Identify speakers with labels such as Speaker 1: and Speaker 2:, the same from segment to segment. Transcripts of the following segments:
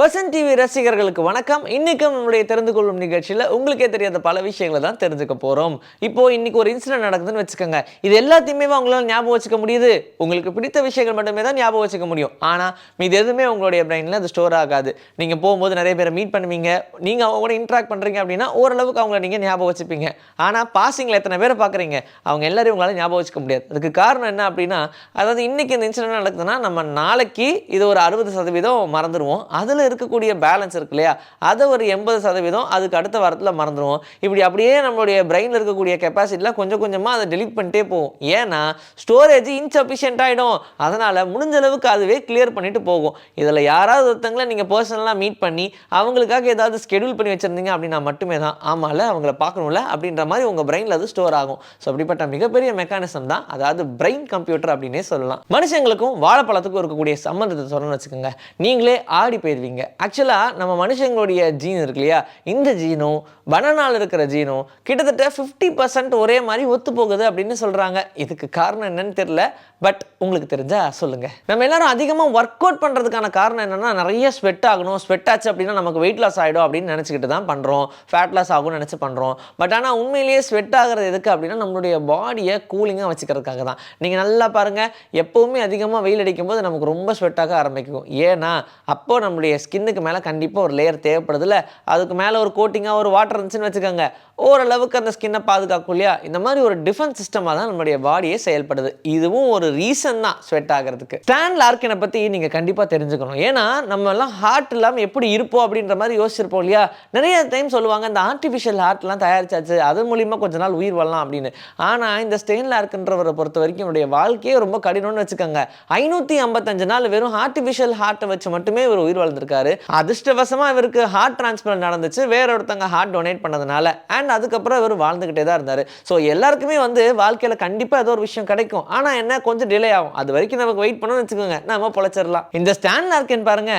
Speaker 1: Vasan TV ரசிகர்களுக்கு வணக்கம். இன்னைக்கும் நம்மளுடைய தெரிந்து கொள்ளும் நிகழ்ச்சியில் உங்களுக்கே தெரியாத பல விஷயங்களை தான் தெரிஞ்சுக்க போகிறோம் இப்போ இன்னைக்கு ஒரு இன்சிடென்ட் நடக்குதுன்னு வச்சுக்கோங்க. இது எல்லாத்தையுமே உங்களால் ஞாபகம் வச்சுக்க முடியுது. உங்களுக்கு பிடித்த விஷயங்கள் மட்டுமே தான் ஞாபகம் வச்சுக்க முடியும். ஆனால் மீது எதுவுமே உங்களுடைய பிரெயினில் அது ஸ்டோர் ஆகாது. நீங்கள் போகும்போது நிறைய பேரை மீட் பண்ணுவீங்க. நீங்கள் அவங்க கூட இன்ட்ராக்ட் பண்ணுறீங்க அப்படின்னா ஓரளவுக்கு அவங்கள நீங்கள் ஞாபகம் வச்சுப்பீங்க. ஆனால் பாசிங்கில் எத்தனை பேரை பார்க்குறீங்க அவங்க எல்லாரையும் உங்களால் ஞாபகம் வச்சுக்க முடியாது. அதுக்கு காரணம் என்ன அப்படின்னா அதாவது இன்னைக்கு இந்த இன்சிடென்ட் நடக்குதுன்னா நம்ம நாளைக்கு இது ஒரு அறுபது சதவீதம் மறந்துடுவோம் அதில் இருக்கக்கூடிய பேலன்ஸ் இருக்கு இல்லையா? அதை ஒரு எண்பது சதவீதம் அதுக்கு அடுத்த வாரத்தில் மறந்துடுவோம் இப்படி அப்படியே நம்மளுடைய பிரெயினில் இருக்கக்கூடிய கெப்பாசிட்டிலாம் கொஞ்சம் கொஞ்சமாக அதை டெலீட் பண்ணிட்டே போகும் ஏன்னா ஸ்டோரேஜ் இன்சஃபிஷியன்ட் ஆகிடும் அதனால் முடிஞ்ச அளவுக்கு அதுவே கிளியர் பண்ணிட்டு போகும். இதில் யாராவது ஒருத்தங்களை நீங்கள் பர்சனலாக மீட் பண்ணி அவங்களுக்காக ஏதாவது ஸ்கெடியூல் பண்ணி வச்சுருந்தீங்க அப்படின்னா மட்டுமே தான். ஆமாம்ல அவங்கள பார்க்கணும்ல அப்படின்ற மாதிரி உங்கள் பிரெயினில் அது ஸ்டோர் ஆகும். ஸோ அப்படிப்பட்ட மிகப்பெரிய மெக்கானிசம் தான். அதாவது பிரெயின் கம்ப்யூட்டர் அப்படின்னே சொல்லலாம். மனுஷங்களுக்கும் வாழைப்பழத்துக்கும் இருக்கக்கூடிய சம்மந்தத்தை சொல்லணும்னு வச்சுக்கோங்க. நீங்களே ஆடி போயிருவீங்க ஆக்சுவலாக நம்ம மனுஷங்களுடைய ஜீன் இருக்கு இல்லையா? இந்த ஜீனும் வனநாள் இருக்கிற ஜீனும் கிட்டத்தட்ட ஃபிஃப்டி பர்சன்ட் ஒரே மாதிரி ஒத்து போகுது அப்படின்னு சொல்கிறாங்க இதுக்கு காரணம் என்னன்னு தெரியல பட் உங்களுக்கு தெரிஞ்சா சொல்லுங்க. நம்ம எல்லாரும் அதிகமாக ஒர்க் அவுட் பண்ணுறதுக்கான காரணம் என்னென்னா நிறைய ஸ்வெட் ஆகணும். ஸ்வெட் ஆச்சு அப்படின்னா நமக்கு வெயிட் லாஸ் ஆகிடும் அப்படின்னு நினச்சிக்கிட்டு தான் பண்ணுறோம் ஃபேட் லாஸ் ஆகும்னு நினச்சி பண்ணுறோம் பட் ஆனால் உண்மையிலேயே ஸ்வெட் ஆகிறது எதுக்கு அப்படின்னா நம்மளுடைய பாடியை கூலிங்காக வச்சுக்கிறதுக்காக தான். நீங்கள் நல்லா பாருங்கள் எப்போவுமே அதிகமாக வெயில் அடிக்கும் போது நமக்கு ரொம்ப ஸ்வெட் ஆக ஆரம்பிக்கும். ஏன்னா அப்போ நம்மளுடைய ஸ்கின்னுக்கு மேலே கண்டிப்பாக ஒரு லேயர் தேவைப்படுதுல்ல அதுக்கு மேலே ஒரு கோட்டிங்காக ஒரு வாட்டர் இருந்துச்சுன்னு வச்சுக்கோங்க. ஓரளவுக்கு அந்த ஸ்கின்னை பாதுகாக்கும் இல்லையா? இந்த மாதிரி ஒரு டிஃபென்ஸ் சிஸ்டமாக தான் நம்மளுடைய பாடியே செயல்படுது. இதுவும் ஒரு ரீசன் தான் ஸ்வெட் ஆகிறதுக்கு. ஸ்டான் லார்க்கினை பற்றி நீங்கள் கண்டிப்பாக தெரிஞ்சுக்கணும். ஏன்னா நம்ம எல்லாம் ஹார்ட் இல்லாமல் எப்படி இருப்போம் அப்படின்ற மாதிரி யோசிச்சிருப்போம் இல்லையா? நிறைய டைம் சொல்லுவாங்க இந்த ஆர்டிஃபிஷியல் ஹார்ட்லாம் தயாரிச்சாச்சு. அது மூலிமா கொஞ்ச நாள் உயிர் வாழலாம் அப்படின்னு. ஆனால் இந்த ஸ்டெயின் லார்க்குன்றவரை பொறுத்த வரைக்கும் என்னுடைய வாழ்க்கையே ரொம்ப கடினம்னு வச்சுக்கோங்க. ஐநூற்றி ஐம்பத்தஞ்சு நாள் வெறும் ஆர்டிஃபிஷியல் ஹார்ட்டை வச்சு மட்டுமே ஒரு உயிர் வாழ்ந்திருக்காரு. அதிர்ஷ்டவசமாக இவருக்கு ஹார்ட் டிரான்ஸ்பிளான்ட் நடந்துச்சு. வேற ஒருத்தங்க ஹார்ட் டொனேட் பண்ணதுனால. அண்ட் அதுக்கப்புறம் இவர் வாழ்ந்துக்கிட்டே தான் இருந்தார். ஸோ எல்லாருக்குமே வந்து வாழ்க்கையில் கண்டிப்பாக ஏதோ ஒரு விஷயம் கிடைக்கும். ஆனால் என்ன? கொஞ்சம் டிலே ஆகும். அது வரைக்கும் நமக்கு வெயிட் பண்ணணும்னு வச்சுக்கோங்க. நம்ம பொழைச்சிடலாம். இந்த ஸ்டான் லார்க்கன் பாருங்க.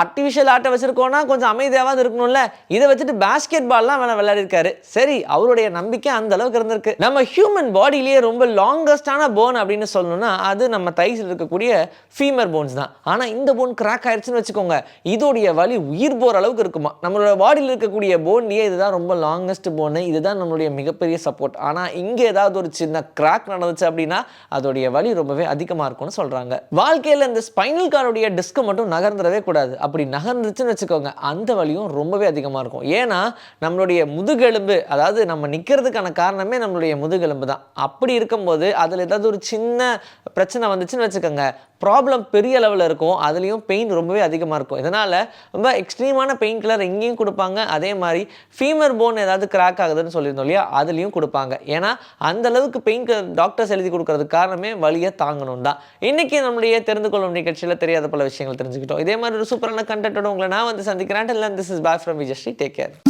Speaker 1: ஆர்டிஃபிஷியல் ஆட்டை வச்சிருக்கோம்னா கொஞ்சம் அமைதியாவது இருக்கணும்ல. இதை வச்சுட்டு பேஸ்கெட் பால்லாம் வேலை விளையாடிருக்காரு. சரி அவருடைய நம்பிக்கை அந்த அளவுக்கு இருந்திருக்கு. நம்ம ஹியூமன் பாடியிலேயே ரொம்ப லாங்கஸ்டான போன் அப்படின்னு சொல்லணும்னா அது நம்ம தைஸில் இருக்கக்கூடிய ஃபீமர் போன்ஸ் தான். ஆனால் இந்த போன் கிராக் ஆயிடுச்சுன்னு வச்சுக்கோங்க. இதோடைய வலி உயிர் போகிற அளவுக்கு இருக்குமா? நம்மளோட பாடியில் இருக்கக்கூடிய போன்லேயே இதுதான் ரொம்ப லாங்கஸ்ட் போனு இதுதான் நம்மளுடைய மிகப்பெரிய சப்போர்ட் ஆனால் இங்கே ஏதாவது ஒரு சின்ன கிராக் நடந்துச்சு அப்படின்னா அதோடைய வலி ரொம்பவே அதிகமாக இருக்கும்னு சொல்கிறாங்க வாழ்க்கையில் இந்த ஸ்பைனல் கார்டுடைய டிஸ்கை மட்டும் நகர்ந்துடவே கூடாது. அப்படி நகர்ந்துச்சுன்னு வச்சுக்கோங்க அந்த வலியும் ரொம்பவே அதிகமாக இருக்கும். ஏன்னா நம்மளுடைய முதுகெலும்பு அதாவது நம்ம நிற்கிறதுக்கான காரணமே நம்மளுடைய முதுகெலும்பு தான். அப்படி இருக்கும்போது அதில் ஏதாவது ஒரு சின்ன பிரச்சனை வந்துச்சுன்னு வச்சுக்கோங்க ப்ராப்ளம் பெரிய லெவலில் இருக்கும். அதுலேயும் பெயின் ரொம்பவே அதிகமாக இருக்கும். இதனால் ரொம்ப எக்ஸ்ட்ரீமான பெயின் கில்லர் எங்கேயும் கொடுப்பாங்க. அதே மாதிரி ஃபீமர் போன் ஏதாவது கிராக் ஆகுதுன்னு சொல்லியிருந்தோம் இல்லையா? அதுலேயும் கொடுப்பாங்க. ஏன்னா அந்த அளவுக்கு பெயின் டாக்டர்ஸ் எழுதி கொடுக்கறதுக்கு காரணமே வழியை தாங்கணும் தான். இன்றைக்கி நம்மளுடைய தெரிந்து கொள்ளும் நிகழ்ச்சியில் தெரியாத பல விஷயங்கள் தெரிஞ்சுக்கிட்டோம். இதே மாதிரி ஒரு சூப்பரான கண்டென்ட்டோட உங்களை நான் வந்து சந்திக்கிறேன். This is back from Vijayasri take care